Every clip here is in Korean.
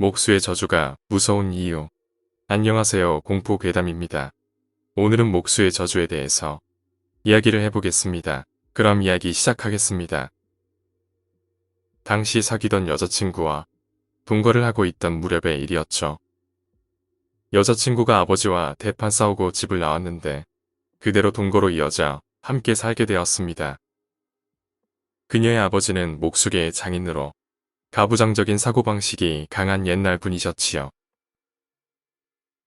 목수의 저주가 무서운 이유. 안녕하세요. 공포 괴담입니다. 오늘은 목수의 저주에 대해서 이야기를 해보겠습니다. 그럼 이야기 시작하겠습니다. 당시 사귀던 여자친구와 동거를 하고 있던 무렵의 일이었죠. 여자친구가 아버지와 대판 싸우고 집을 나왔는데 그대로 동거로 이어져 함께 살게 되었습니다. 그녀의 아버지는 목수계의 장인으로 가부장적인 사고방식이 강한 옛날 분이셨지요.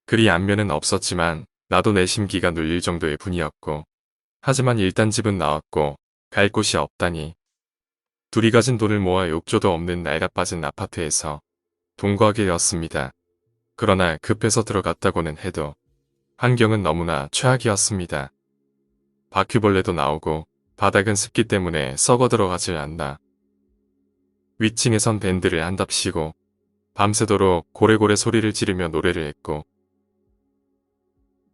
그리 안면은 없었지만 나도 내 심기가 눌릴 정도의 분이었고 하지만 일단 집은 나왔고 갈 곳이 없다니 둘이 가진 돈을 모아 욕조도 없는 낡아 빠진 아파트에서 동거하게 되었습니다. 그러나 급해서 들어갔다고는 해도 환경은 너무나 최악이었습니다. 바퀴벌레도 나오고 바닥은 습기 때문에 썩어 들어가질 않나. 위층에선 밴드를 한답시고 밤새도록 고래고래 소리를 지르며 노래를 했고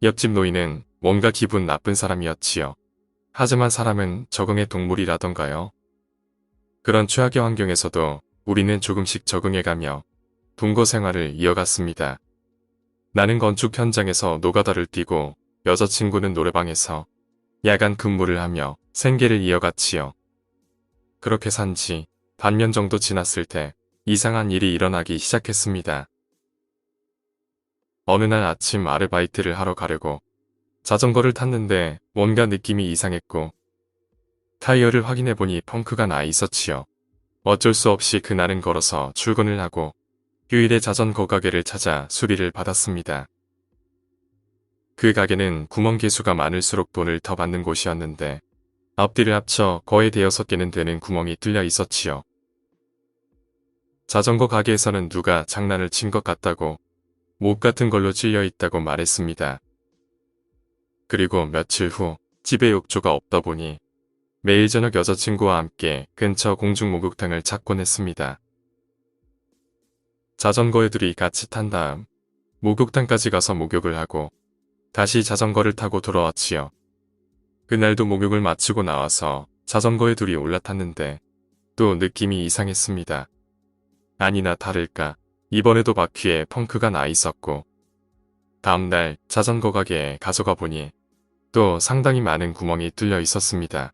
옆집 노인은 뭔가 기분 나쁜 사람이었지요. 하지만 사람은 적응의 동물이라던가요. 그런 최악의 환경에서도 우리는 조금씩 적응해가며 동거 생활을 이어갔습니다. 나는 건축 현장에서 노가다를 뛰고 여자친구는 노래방에서 야간 근무를 하며 생계를 이어갔지요. 그렇게 산지 반년 정도 지났을 때 이상한 일이 일어나기 시작했습니다. 어느 날 아침 아르바이트를 하러 가려고 자전거를 탔는데 뭔가 느낌이 이상했고 타이어를 확인해보니 펑크가 나 있었지요. 어쩔 수 없이 그날은 걸어서 출근을 하고 휴일에 자전거 가게를 찾아 수리를 받았습니다. 그 가게는 구멍 개수가 많을수록 돈을 더 받는 곳이었는데 앞뒤를 합쳐 거의 대여섯 개는 되는 구멍이 뚫려 있었지요. 자전거 가게에서는 누가 장난을 친 것 같다고 목 같은 걸로 찔려 있다고 말했습니다. 그리고 며칠 후 집에 욕조가 없다 보니 매일 저녁 여자친구와 함께 근처 공중 목욕탕을 찾곤 했습니다. 자전거에 둘이 같이 탄 다음 목욕탕까지 가서 목욕을 하고 다시 자전거를 타고 돌아왔지요. 그날도 목욕을 마치고 나와서 자전거에 둘이 올라탔는데 또 느낌이 이상했습니다. 아니나 다를까 이번에도 바퀴에 펑크가 나 있었고 다음날 자전거 가게에 가져가 보니 또 상당히 많은 구멍이 뚫려 있었습니다.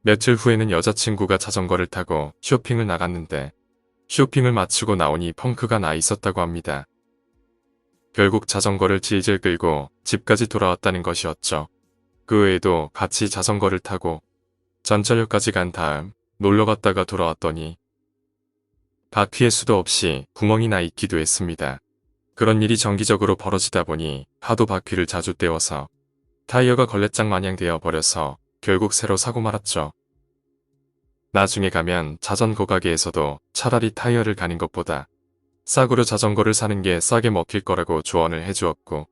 며칠 후에는 여자친구가 자전거를 타고 쇼핑을 나갔는데 쇼핑을 마치고 나오니 펑크가 나 있었다고 합니다. 결국 자전거를 질질 끌고 집까지 돌아왔다는 것이었죠. 그 외에도 같이 자전거를 타고 전철역까지 간 다음 놀러 갔다가 돌아왔더니 바퀴에 수도 없이 구멍이 나 있기도 했습니다. 그런 일이 정기적으로 벌어지다 보니 하도 바퀴를 자주 떼워서 타이어가 걸레장 마냥 되어 버려서 결국 새로 사고 말았죠. 나중에 가면 자전거 가게에서도 차라리 타이어를 가는 것보다 싸구려 자전거를 사는 게 싸게 먹힐 거라고 조언을 해주었고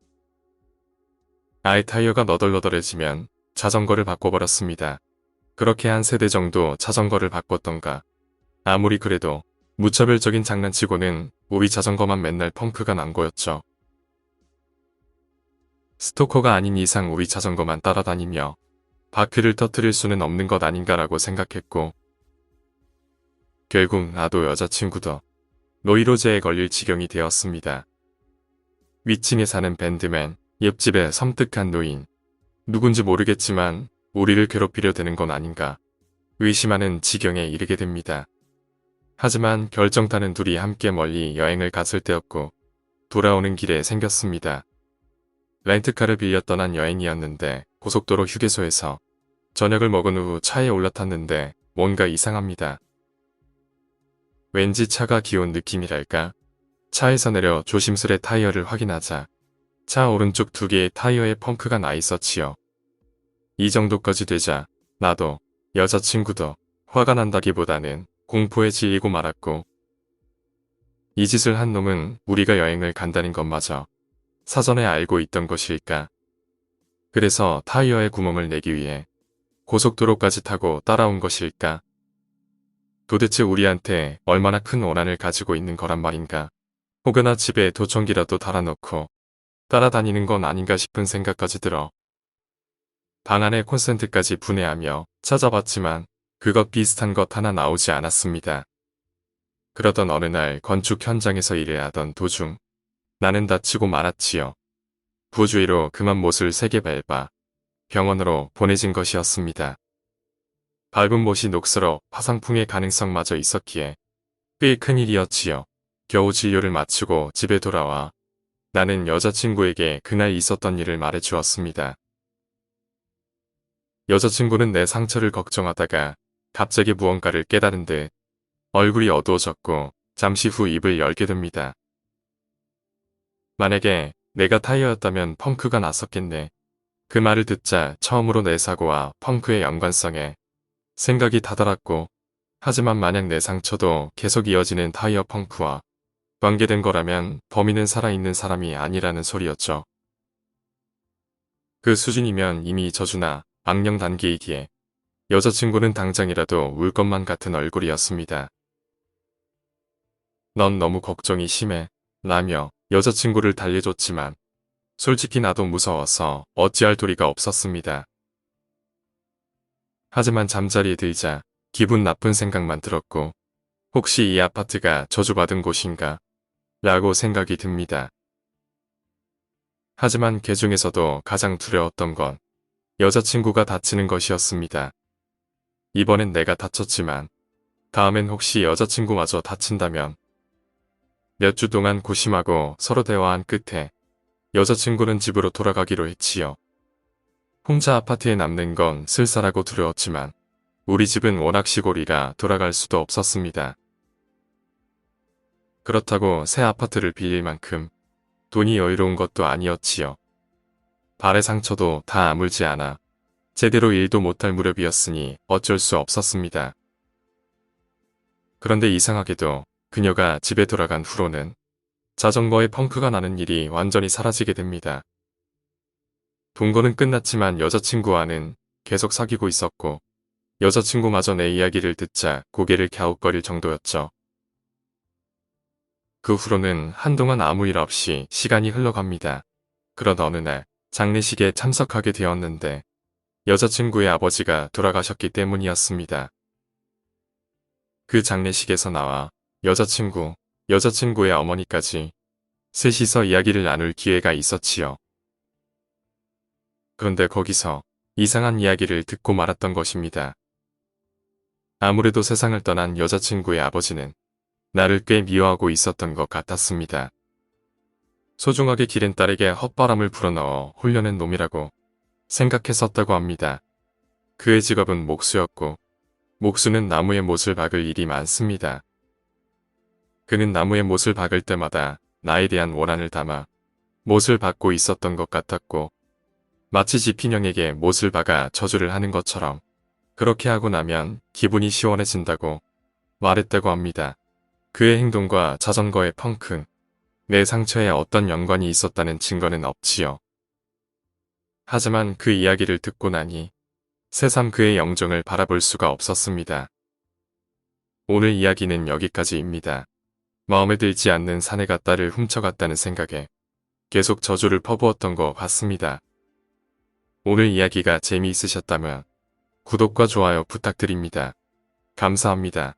아예 타이어가 너덜너덜해지면 자전거를 바꿔버렸습니다. 그렇게 한 세대 정도 자전거를 바꿨던가 아무리 그래도 무차별적인 장난치고는 우리 자전거만 맨날 펑크가 난 거였죠. 스토커가 아닌 이상 우리 자전거만 따라다니며 바퀴를 터트릴 수는 없는 것 아닌가라고 생각했고 결국 나도 여자친구도 노이로제에 걸릴 지경이 되었습니다. 위층에 사는 밴드맨, 옆집에 섬뜩한 노인, 누군지 모르겠지만 우리를 괴롭히려 되는 건 아닌가 의심하는 지경에 이르게 됩니다. 하지만 결정타는 둘이 함께 멀리 여행을 갔을 때였고 돌아오는 길에 생겼습니다. 렌트카를 빌려 떠난 여행이었는데 고속도로 휴게소에서 저녁을 먹은 후 차에 올라탔는데 뭔가 이상합니다. 왠지 차가 기온 느낌이랄까? 차에서 내려 조심스레 타이어를 확인하자 차 오른쪽 두 개의 타이어에 펑크가 나 있었지요. 이 정도까지 되자 나도 여자친구도 화가 난다기보다는 공포에 질리고 말았고 이 짓을 한 놈은 우리가 여행을 간다는 것마저 사전에 알고 있던 것일까. 그래서 타이어의 구멍을 내기 위해 고속도로까지 타고 따라온 것일까. 도대체 우리한테 얼마나 큰 원한을 가지고 있는 거란 말인가. 혹여나 집에 도청기라도 달아놓고 따라다니는 건 아닌가 싶은 생각까지 들어 방 안에 콘센트까지 분해하며 찾아봤지만 그것 비슷한 것 하나 나오지 않았습니다. 그러던 어느 날 건축 현장에서 일을 하던 도중 나는 다치고 말았지요. 부주의로 그만 못을 세게 밟아 병원으로 보내진 것이었습니다. 밟은 못이 녹슬어 화상풍의 가능성마저 있었기에 꽤 큰일이었지요. 겨우 진료를 마치고 집에 돌아와 나는 여자친구에게 그날 있었던 일을 말해 주었습니다. 여자친구는 내 상처를 걱정하다가 갑자기 무언가를 깨달은 듯 얼굴이 어두워졌고 잠시 후 입을 열게 됩니다. 만약에 내가 타이어였다면 펑크가 났었겠네. 그 말을 듣자 처음으로 내 사고와 펑크의 연관성에 생각이 다다랐고 하지만 만약 내 상처도 계속 이어지는 타이어 펑크와 관계된 거라면 범인은 살아있는 사람이 아니라는 소리였죠. 그 수준이면 이미 저주나 악령 단계이기에 여자친구는 당장이라도 울 것만 같은 얼굴이었습니다. 넌 너무 걱정이 심해. 라며 여자친구를 달래줬지만 솔직히 나도 무서워서 어찌할 도리가 없었습니다. 하지만 잠자리에 들자 기분 나쁜 생각만 들었고 혹시 이 아파트가 저주받은 곳인가 라고 생각이 듭니다. 하지만 개 중에서도 가장 두려웠던 건 여자친구가 다치는 것이었습니다. 이번엔 내가 다쳤지만 다음엔 혹시 여자친구마저 다친다면 몇 주 동안 고심하고 서로 대화한 끝에 여자친구는 집으로 돌아가기로 했지요. 혼자 아파트에 남는 건 쓸쓸하고 두려웠지만 우리 집은 워낙 시골이라 돌아갈 수도 없었습니다. 그렇다고 새 아파트를 빌릴 만큼 돈이 여유로운 것도 아니었지요. 발의 상처도 다 아물지 않아 제대로 일도 못할 무렵이었으니 어쩔 수 없었습니다. 그런데 이상하게도 그녀가 집에 돌아간 후로는 자전거에 펑크가 나는 일이 완전히 사라지게 됩니다. 동거는 끝났지만 여자친구와는 계속 사귀고 있었고 여자친구마저 내 이야기를 듣자 고개를 갸웃거릴 정도였죠. 그 후로는 한동안 아무 일 없이 시간이 흘러갑니다. 그런 어느 날 장례식에 참석하게 되었는데 여자친구의 아버지가 돌아가셨기 때문이었습니다. 그 장례식에서 나와 여자친구, 여자친구의 어머니까지 셋이서 이야기를 나눌 기회가 있었지요. 그런데 거기서 이상한 이야기를 듣고 말았던 것입니다. 아무래도 세상을 떠난 여자친구의 아버지는 나를 꽤 미워하고 있었던 것 같았습니다. 소중하게 기른 딸에게 헛바람을 불어넣어 홀려낸 놈이라고 생각했었다고 합니다. 그의 직업은 목수였고 목수는 나무에 못을 박을 일이 많습니다. 그는 나무에 못을 박을 때마다 나에 대한 원한을 담아 못을 박고 있었던 것 같았고 마치 지피형에게 못을 박아 저주를 하는 것처럼 그렇게 하고 나면 기분이 시원해진다고 말했다고 합니다. 그의 행동과 자전거의 펑크, 내 상처에 어떤 연관이 있었다는 증거는 없지요. 하지만 그 이야기를 듣고 나니 새삼 그의 영정을 바라볼 수가 없었습니다. 오늘 이야기는 여기까지입니다. 마음에 들지 않는 사내가 딸을 훔쳐갔다는 생각에 계속 저주를 퍼부었던 것 같습니다. 오늘 이야기가 재미있으셨다면 구독과 좋아요 부탁드립니다. 감사합니다.